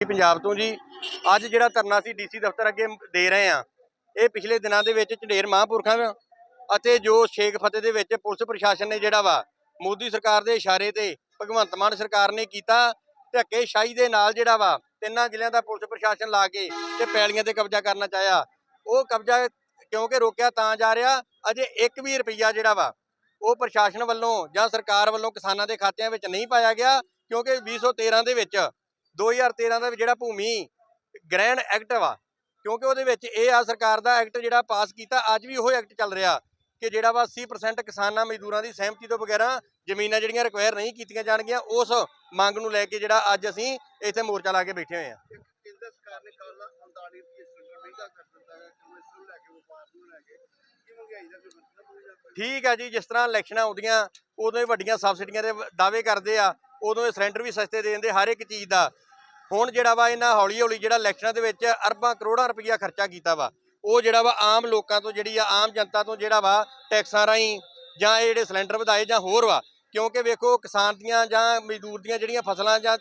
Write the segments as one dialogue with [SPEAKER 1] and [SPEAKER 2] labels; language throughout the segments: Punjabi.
[SPEAKER 1] ਪੰਜਾਬ ਤੋਂ ਜੀ। ਅੱਜ ਜਿਹੜਾ ਧਰਨਾ ਸੀ ਡੀਸੀ ਦਫ਼ਤਰ ਅੱਗੇ ਦੇ ਰਹੇ ਆ ਇਹ ਪਿਛਲੇ ਦਿਨਾਂ ਦੇ ਵਿੱਚ ਝੰਡੇਰ ਮਹਾਂਪੁਰਖਾਂ ਅਤੇ ਜੋ ਸ਼ੇਖ ਫਤਿਹ ਦੇ ਵਿੱਚ ਪੁਲਿਸ ਪ੍ਰਸ਼ਾਸਨ ਨੇ ਜਿਹੜਾ ਵਾ, ਮੋਦੀ ਸਰਕਾਰ ਦੇ ਇਸ਼ਾਰੇ ਤੇ ਭਗਵੰਤ ਮਾਨ ਸਰਕਾਰ ਨੇ ਕੀਤਾ, ਧੱਕੇਸ਼ਾਹੀ ਦੇ ਨਾਲ ਜਿਹੜਾ ਵਾ, ਤਿੰਨਾਂ ਜ਼ਿਲ੍ਹਿਆਂ ਦਾ ਪੁਲਿਸ ਪ੍ਰਸ਼ਾਸਨ ਲਾ ਕੇ ਤੇ ਪੈਲੀਆਂ ਤੇ ਕਬਜ਼ਾ ਕਰਨਾ ਚਾਹਿਆ। ਉਹ ਕਬਜ਼ਾ ਕਿਉਂਕਿ ਰੋਕਿਆ ਤਾਂ ਜਾ ਰਿਹਾ, ਅਜੇ 1 ਵੀ ਰੁਪਈਆ ਜਿਹੜਾ ਵਾ, ਉਹ ਪ੍ਰਸ਼ਾਸਨ ਵੱਲੋਂ ਜਾਂ ਸਰਕਾਰ ਵੱਲੋਂ ਕਿਸਾਨਾਂ ਦੇ ਖਾਤਿਆਂ ਵਿੱਚ ਨਹੀਂ ਪਾਇਆ ਗਿਆ, ਕਿਉਂਕਿ 2013 ਦੇ ਵਿੱਚ 2013 ਦਾ ਜਿਹੜਾ ਭੂਮੀ ਗ੍ਰੈਂਡ ਐਕਟ ਵਾ ਕਿਉਂਕਿ ਉਹਦੇ ਵਿੱਚ ਇਹ ਆ ਸਰਕਾਰ ਦਾ ਐਕਟ ਜਿਹੜਾ ਪਾਸ ਕੀਤਾ ਅੱਜ ਵੀ ਉਹ ਐਕਟ ਚੱਲ ਰਿਹਾ ਕਿ ਜਿਹੜਾ ਵਾ 80% ਕਿਸਾਨਾਂ ਮਜ਼ਦੂਰਾਂ ਦੀ ਸਹਿਮਤੀ ਤੋਂ ਬਗੈਰਾ ਜ਼ਮੀਨਾਂ ਜਿਹੜੀਆਂ ਰਿਕਵਾਇਰ ਨਹੀਂ ਕੀਤੀਆਂ ਜਾਣਗੀਆਂ ਉਸ ਮੰਗ ਨੂੰ ਲੈ ਕੇ ਜਿਹੜਾ ਅੱਜ ਅਸੀਂ ਇੱਥੇ ਮੋਰਚਾ ਲਾ ਕੇ ਬੈਠੇ ਹੋਏ ਆ
[SPEAKER 2] ਕੇਂਦਰ ਸਰਕਾਰ ਨੇ ਕੱਲ 39 ਰੁਪਏ ਸਿਲੰਡਰ ਮਹਿੰਗਾ ਕਰ ਦਿੱਤਾ ਹੈ ਕਿ ਇਸ ਨੂੰ ਲੈ ਕੇ ਵਪਾਰ ਨੂੰ ਲੈ ਕੇ ਕੀ ਮਹਿੰਗਾਈ ਦਾ ਕੋਈ ਮਤਲਬ ਨਹੀਂ ਜਾਂਦਾ
[SPEAKER 1] ਠੀਕ ਆ ਜੀ ਜਿਸ ਤਰ੍ਹਾਂ ਇਲੈਕਸ਼ਨਾਂ ਆਉਂਦੀਆਂ ਉਦੋਂ ਹੀ ਵੱਡੀਆਂ ਸਬਸਿਡੀਆਂ ਦੇ ਦਾਅਵੇ ਕਰਦੇ ਆ ਉਦੋਂ ਇਹ ਸਿਲੰਡਰ ਵੀ ਸਸਤੇ ਦੇ ਦਿੰਦੇ ਹਰ ਇੱਕ ਚੀਜ਼ ਦਾ। ਹੁਣ ਜਿਹੜਾ ਵਾ ਇਹਨਾਂ ਹੌਲੀ ਹੌਲੀ ਜਿਹੜਾ ਇਲੈਕਸ਼ਨਾਂ ਦੇ ਵਿੱਚ ਅਰਬਾਂ ਕਰੋੜਾਂ ਰੁਪਈਆ ਖਰਚਾ ਕੀਤਾ ਵਾ, ਉਹ ਜਿਹੜਾ ਵਾ ਆਮ ਲੋਕਾਂ ਤੋਂ ਜਿਹੜੀ ਆ, ਆਮ ਜਨਤਾ ਤੋਂ ਜਿਹੜਾ ਵਾ ਟੈਕਸਾਂ ਰਾਹੀਂ ਜਾਂ ਇਹ ਜਿਹੜੇ ਸਿਲੰਡਰ ਵਧਾਏ ਜਾਂ ਹੋਰ ਵਾ, ਕਿਉਂਕਿ ਵੇਖੋ ਕਿਸਾਨ ਦੀਆਂ ਜਾਂ ਮਜ਼ਦੂਰ ਦੀਆਂ ਜਿਹੜੀਆਂ ਫਸਲਾਂ ਜਾਂ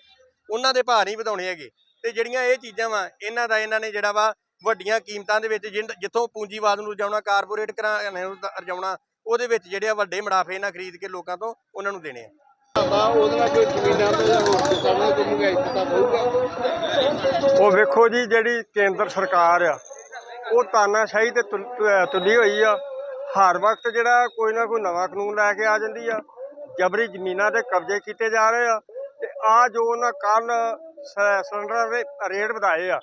[SPEAKER 1] ਉਹਨਾਂ ਦੇ ਭਾਅ ਨਹੀਂ ਵਧਾਉਣੇ ਹੈਗੇ। ਤੇ ਜਿਹੜੀਆਂ ਇਹ ਚੀਜ਼ਾਂ ਵਾ, ਇਹਨਾਂ ਦਾ ਇਹਨਾਂ ਨੇ ਜਿਹੜਾ ਵਾ ਵੱਡੀਆਂ ਕੀਮਤਾਂ ਦੇ ਵਿੱਚ ਜਿੰਨ- ਜਿੱਥੋਂ ਪੂੰਜੀਵਾਦ ਨੂੰ ਰਜਾਉਣਾ, ਕਾਰਪੋਰੇਟ ਘਰਾਣਿਆਂ ਨੂੰ ਰਜਾਉਣਾ, ਉਹਦੇ ਵਿੱਚ ਜਿਹੜੇ ਆ ਵੱਡੇ ਮੁਨਾਫੇ ਇਹਨਾਂ ਖਰੀਦ ਕੇ ਲੋਕਾਂ ਤੋਂ ਉਹਨਾਂ ਨੂੰ ਦੇਣੇ ਆ।
[SPEAKER 2] ਉਹਦੇ ਨਾਲ ਕੋਈ ਜ਼ਮੀਨਾਂ ਦਾ ਜਾਂ ਹੋਰ ਕਿਸਾਨਾਂ ਕੋਈ
[SPEAKER 3] ਉਹ ਵੇਖੋ ਜੀ, ਜਿਹੜੀ ਕੇਂਦਰ ਸਰਕਾਰ ਆ, ਉਹ ਤਾਨਾਸ਼ਾਹੀ ਤੇ ਤੁਲੀ ਹੋਈ ਆ। ਹਰ ਵਕਤ ਜਿਹੜਾ ਕੋਈ ਨਾ ਕੋਈ ਨਵਾਂ ਕਾਨੂੰਨ ਲੈ ਕੇ ਆ ਜਾਂਦੀ ਆ। ਜਬਰੀ ਜ਼ਮੀਨਾਂ ਤੇ ਕਬਜ਼ੇ ਕੀਤੇ ਜਾ ਰਹੇ ਆ ਤੇ ਆ ਜੋ ਉਹਨਾਂ ਕੱਲ ਸਿਲੰਡਰ ਦੇ ਰੇਟ ਵਧਾਏ ਆ,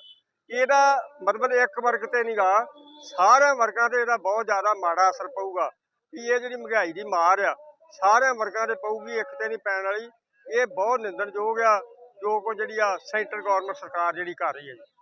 [SPEAKER 3] ਇਹਦਾ ਮਤਲਬ ਇੱਕ ਵਰਗ ਤੇ ਨਹੀਂਗਾ ਸਾਰੇ ਵਰਗਾਂ ਤੇ ਇਹਦਾ ਬਹੁਤ ਜ਼ਿਆਦਾ ਮਾੜਾ ਅਸਰ ਪਊਗਾ। ਵੀ ਇਹ ਜਿਹੜੀ ਮਹਿੰਗਾਈ ਦੀ ਮਾਰ ਆ ਸਾਰੇ ਵਰਗਾਂ ਤੇ ਪਊਗੀ, ਇੱਕ ਤੇ ਨਹੀਂ ਪੈਣ ਵਾਲੀ। ਇਹ ਬਹੁਤ ਨਿੰਦਣਯੋਗ ਆ। ਜੋ ਕੋ ਜਿਹੜੀ ਆ ਸੈਂਟਰ ਗਵਰਨਮੈਂਟ ਸਰਕਾਰ ਜਿਹੜੀ ਕਰ ਰਹੀ ਹੈ ਜੀ।